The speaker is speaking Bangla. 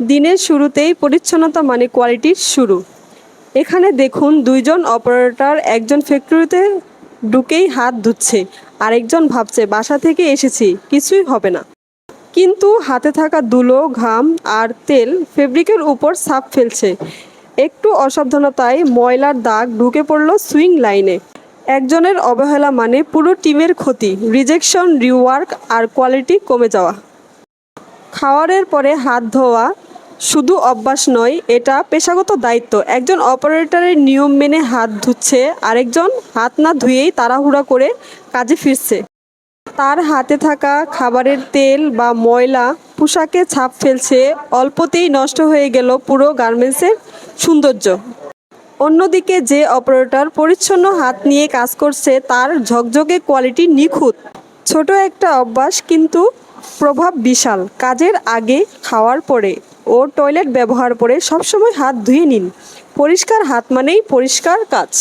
দিনের শুরুতেই পরিচ্ছন্নতা মানে কোয়ালিটির শুরু। এখানে দেখুন দুইজন অপারেটর, একজন ফ্যাক্টরিতে ঢুকেই হাত ধুচ্ছে, আরেকজন ভাবছে, বাসা থেকে এসেছি, কিছুই হবে না। কিন্তু হাতে থাকা ধুলো, ঘাম আর তেল ফেব্রিকের উপর ছাপ ফেলছে। একটু অসাবধানতায় ময়লার দাগ ঢুকে পড়ল সুইং লাইনে। একজনের অবহেলা মানে পুরো টিমের ক্ষতি, রিজেকশন, রিওয়ার্ক আর কোয়ালিটি কমে যাওয়া। খাওয়ারের পরে হাত ধোয়া শুধু অভ্যাস নয়, এটা পেশাগত দায়িত্ব। একজন অপারেটরের নিয়ম মেনে হাত ধুচ্ছে, আরেকজন হাত না ধুয়েই তাড়াহুড়া করে কাজে ফিরছে। তার হাতে থাকা খাবারের তেল বা ময়লা পোশাকে ছাপ ফেলছে, অল্পতেই নষ্ট হয়ে গেল পুরো গার্মেন্টসের সৌন্দর্য। অন্যদিকে যে অপারেটর পরিচ্ছন্ন হাত নিয়ে কাজ করছে, তার ঝকঝকে কোয়ালিটি নিখুঁত। ছোট একটা অভ্যাস কিন্তু প্রভাব বিশাল। কাজের আগে খাওয়ার পরে ও টয়লেট ব্যবহার করে সবসময় হাত ধুয়ে নিন। পরিষ্কার হাত মানেই পরিষ্কার কাজ।